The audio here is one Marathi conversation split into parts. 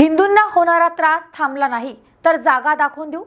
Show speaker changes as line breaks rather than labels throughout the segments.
हिंदूंना होणारा त्रास थांबला नाही तर जागा दाखवून देऊ.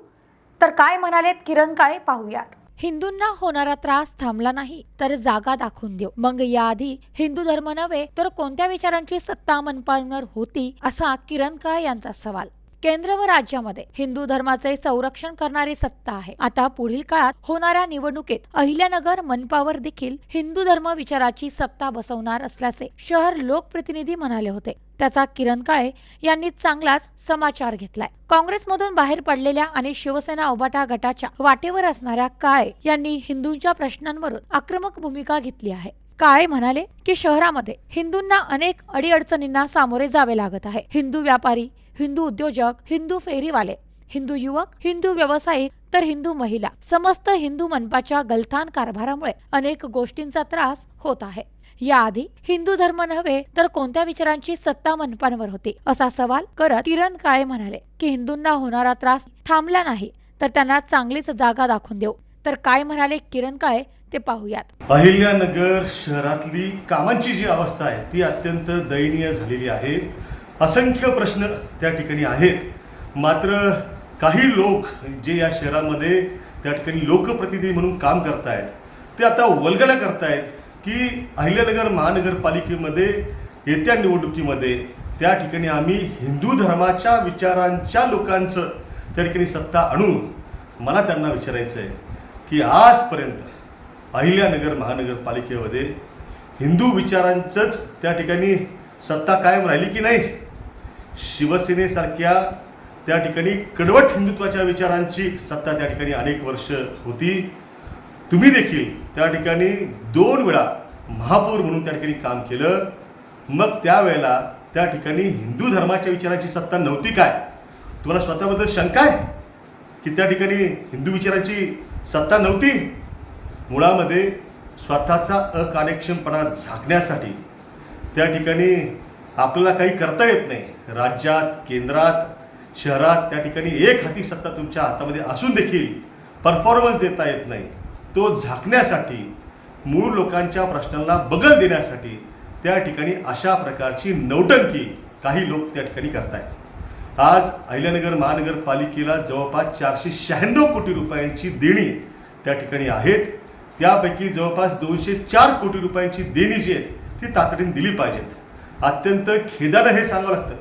तर काय म्हणालेत किरण काळे पाहूयात. हिंदूंना होणारा त्रास थांबला नाही तर जागा दाखवून देऊ. मग याआधी हिंदू धर्म नव्हे तर कोणत्या विचारांची सत्ता मनपावणार होती असा किरण काळे यांचा सवाल. केंद्र व राज्यामध्ये हिंदू धर्माचे संरक्षण करणारी सत्ता आहे. आता पुढील काळात होणाऱ्या निवडणुकीत अहिल्यानगर मनपावर देखील हिंदू धर्म विचाराची सत्ता बसवणार असल्याचे शहर लोकप्रतिनिधी म्हणाले होते. त्याचा किरण काळे यांनी चांगलाच समाचार घेतलाय. काँग्रेसमधून बाहेर पडलेल्या आणि शिवसेना उबाटा गटाच्या वाटेवर असणाऱ्या काळे यांनी हिंदूंच्या प्रश्नांवरून आक्रमक भूमिका घेतली आहे. काळे म्हणाले की शहरामध्ये हिंदूंना अनेक अडीअडचणींना सामोरे जावे लागत आहे. हिंदू व्यापारी हिंदू उद्योजक हिंदू फेरीवाले हिंदू युवक हिंदू व्यावसायिक तर हिंदू महिला समस्त हिंदू मनपाच्या गलथान कारभारामुळे अनेक गोष्टींचा त्रास होत आहे. याआधी हिंदू धर्म नव्हे तर कोणत्या विचारांची सत्ता मनपांवर होती? असा सवाल करत किरण काळे म्हणाले की हिंदूंना होणारा त्रास थांबला नाही तर त्यांना चांगलीच जागा दाखवून देऊ. तर काय म्हणाले किरण काळे ते पाहूयात.
अहिल्यानगर शहरातली कामांची जी अवस्था आहे ती अत्यंत दयनीय झालेली आहे. असंख्य प्रश्न त्या ठिकाणी आहेत. मात्र काही लोक जे या शहरामध्ये त्या ठिकाणी लोकप्रतिनिधी म्हणून काम करतायत ते आता वल्गना करतायत की अहिल्यानगर महानगरपालिकेमध्ये येत्या निवडणुकीमध्ये त्या ठिकाणी आम्ही हिंदू धर्माच्या विचारांच्या लोकांचं त्या ठिकाणी सत्ता आणू मला त्यांना विचारायचं आहे की आजपर्यंत अहिल्यानगर महानगरपालिकेमध्ये हिंदू विचारांचंच त्या ठिकाणी सत्ता कायम राहिली की नाही? शिवसेनेसारख्या त्या ठिकाणी कडवट हिंदुत्वाच्या विचारांची सत्ता त्या ठिकाणी अनेक वर्ष होती. तुम्ही देखील त्या ठिकाणी दोन वेळा महापौर म्हणून त्या ठिकाणी काम केलं. मग त्यावेळेला त्या ठिकाणी हिंदू धर्माच्या विचारांची सत्ता नव्हती काय? तुम्हाला स्वतःबद्दल शंका आहे? की त्या ठिकाणी हिंदू विचारांची सत्ता नव्हती. मुळामध्ये स्वतःचा अकार्यक्षमपणा झाकण्यासाठी त्या ठिकाणी आपल्याला काही करता येत नाही. राज्यात केंद्रात शहरात त्या ठिकाणी एक हाती सत्ता तुमच्या हातामध्ये असून देखील परफॉर्मन्स देता येत नाही. तो झाकण्यासाठी मूळ लोकांच्या प्रश्नांना बगल देण्यासाठी त्या ठिकाणी अशा प्रकारची नौटंकी काही लोक त्या ठिकाणी करतायत. आज अहिल्यानगर महानगरपालिकेला जवळपास चारशे शहाण्णव कोटी रुपयांची देणी त्या ठिकाणी आहेत. त्यापैकी जवळपास दोनशे चार कोटी रुपयांची देणी जी आहेत ती तातडीने दिली पाहिजेत. अत्यंत खेदानं हे सांगावं लागतं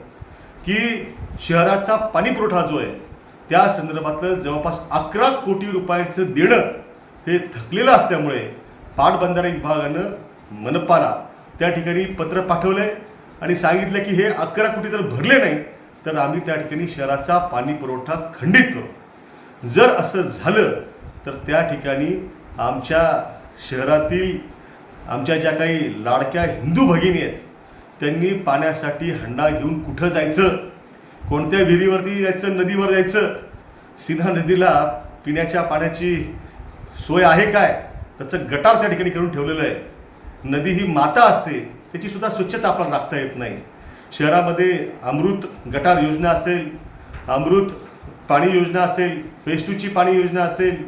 की शहराचा पाणीपुरवठा जो आहे त्या संदर्भातलं जवळपास अकरा कोटी रुपयांचं देणं हे थकलेलं असल्यामुळे पाटबंधारे विभागानं मनपाला त्या ठिकाणी पत्र पाठवलं आहे आणि सांगितलं की हे अकरा कोटी जर भरले नाही तर आम्ही त्या ठिकाणी शहराचा पाणी पुरवठा खंडित करू. जर असं झालं तर त्या ठिकाणी आमच्या शहरातील आमच्या ज्या काही लाडक्या हिंदू भगिनी आहेत त्यांनी पाण्यासाठी हंडा घेऊन कुठं जायचं कोणत्या विहिरीवरती जायचं नदीवर जायचं सिन्हा नदीला पिण्याच्या पाण्याची सोय आहे काय? त्याचं गटार त्या ठिकाणी करून ठेवलेलं आहे. नदी ही माता असते त्याची सुद्धा स्वच्छता आपल्याला राखता येत नाही. शहरामध्ये अमृत गटार योजना असेल अमृत पाणी योजना असेल फेज टूची पाणी योजना असेल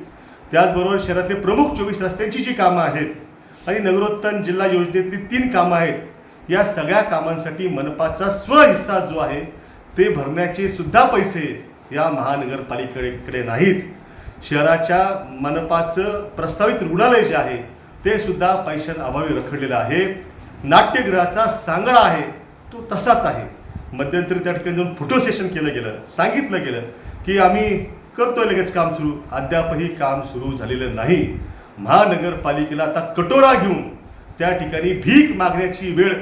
त्याचबरोबर शहरातले प्रमुख चोवीस रस्त्यांची जी कामं आहेत आणि नगरोत्तन जिल्हा योजनेतली तीन कामं आहेत या सगळ्या कामांसाठी मनपाचा स्वहिस्सा जो आहे ते भरण्याचे सुद्धा पैसे या महानगरपालिकेकडे नाहीत. शहराच्या मनपाचं प्रस्तावित रुग्णालय जे आहे ते सुद्धा पैशांअभावी रखडलेलं आहे. नाट्यगृहाचा सांगडा आहे. तो तसाच आहे. मध्यंतरी त्या ठिकाणी जाऊन फोटो सेशन केलं गेलं सांगितलं गेलं की आम्ही करतोय लगेच काम सुरू. अद्यापही काम सुरू झालेलं नाही. महानगरपालिकेला आता कटोरा घेऊन त्या ठिकाणी भीक मागण्याची वेळ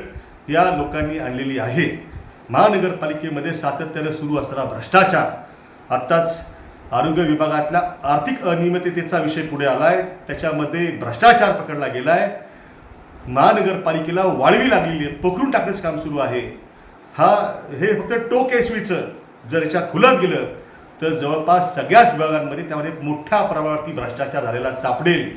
या लोकांनी आणलेली आहे. महानगरपालिकेमध्ये सातत्यानं सुरू असणारा भ्रष्टाचार. आत्ताच आरोग्य विभागातल्या आर्थिक अनियमिततेचा विषय पुढे आला आहे त्याच्यामध्ये भ्रष्टाचार पकडला गेला आहे महानगरपालिकेला वाळवी लागलेली आहे पोखरून टाकण्याचं काम सुरू आहे. हा हे फक्त टोक एसवीचं जर याच्या खुलत गेलं तर जवळपास सगळ्याच विभागांमध्ये त्यामध्ये मोठ्या प्रमाणावरती भ्रष्टाचार झालेला सापडेल.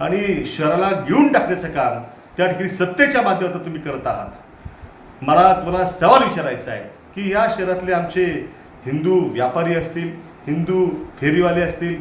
आणि शहराला घेऊन टाकण्याचं काम त्या ठिकाणी सत्तेच्या माध्यमातून तुम्ही करत आहात. मला तुम्हाला सवाल विचारायचा आहे की या शहरातले आमचे हिंदू व्यापारी असतील हिंदू फेरीवाले असतील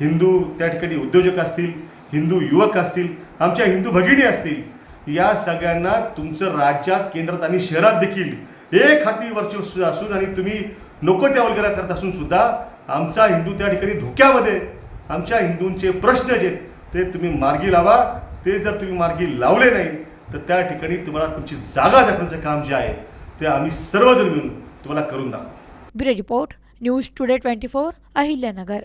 हिंदू त्या ठिकाणी उद्योजक असतील हिंदू युवक असतील आमच्या हिंदू भगिनी असतील या सगळ्यांना तुमचं राज्यात केंद्रात आणि शहरात देखील एक हाती वर्चस्व असून आणि तुम्ही नको त्या वल्गरा करत असून सुद्धा आमचा हिंदू त्या ठिकाणी धोक्यामध्ये आमच्या हिंदूंचे प्रश्न जे ते तुम्ही मार्गी लावा. ते जर तुम्ही मार्गी लावले नाही तर त्या ठिकाणी तुम्हाला तुमची जागा दाखवण्याचं काम जे आहे ते आम्ही सर्वजण मिळून तुम्हाला करून दाखवू.
Bureau report news today twenty four Ahilyanagar.